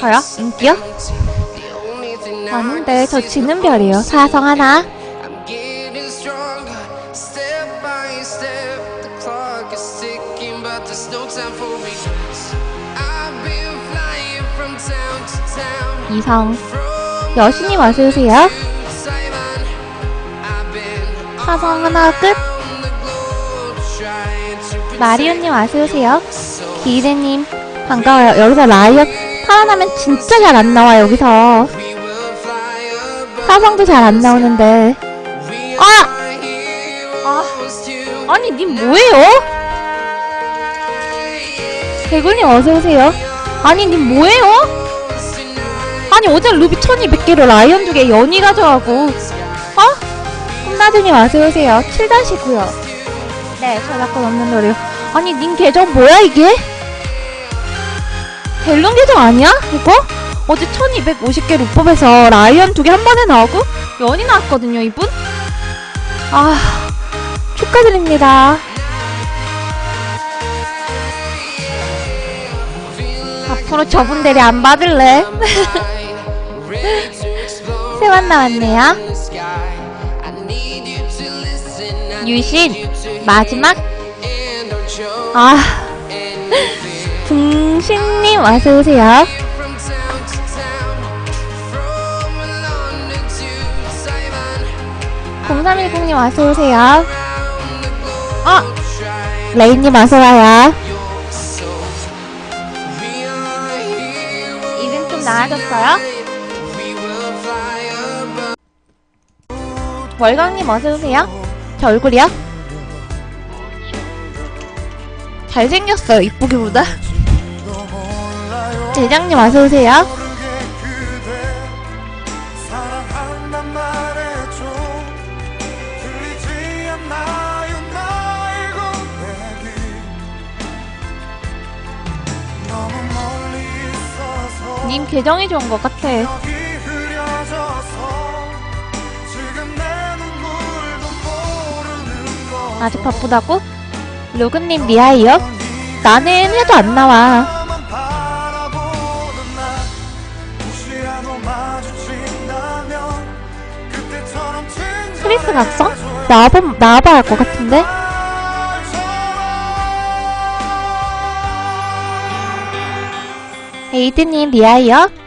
저요? 인기요? 아닌데 저 지는 별이에요 사성 하나 이성. I've been 사성 하나 끝 마리오님 so 기대님 반가워요 여기서 라이언 살아나면 진짜 잘 안 나와 여기서. 사성도 잘 안 나오는데 아! too. 아니 님 뭐예요? 개굴님 어서오세요 아니 님 뭐예요? 아니 어제 루비 1200개로 라이언 두개 연이 가져가고 어? 꿈나드님 어서오세요 7-9요 네 저작권 없는 노래요 아니 님 계정 뭐야 이게? 델론 계정 아니야? 이거? 어제 1250개 루법에서 라이언 두 개 한 번에 나오고 연이 나왔거든요 이분? 아 축하드립니다 앞으로 저분 대리 안 받을래 세환 나왔네요 유신 마지막 아 London to Taiwan, 0310님 어서 오세요 around the globe, 아 trying 레인님 어서 와요 your soul. We are heroes. 이름 좀 나아졌어요? 월광님 어서오세요 저 얼굴이요? 잘생겼어요 이쁘기보다 대장님 멀리 있어서 님 계정이 좋은 것 같아 아직 바쁘다고? 로그님 미아이요? 나는 해도 안 나와 크리스 각성? 나와봐, 나와봐야 할것 같은데? 에이드님 미아이요?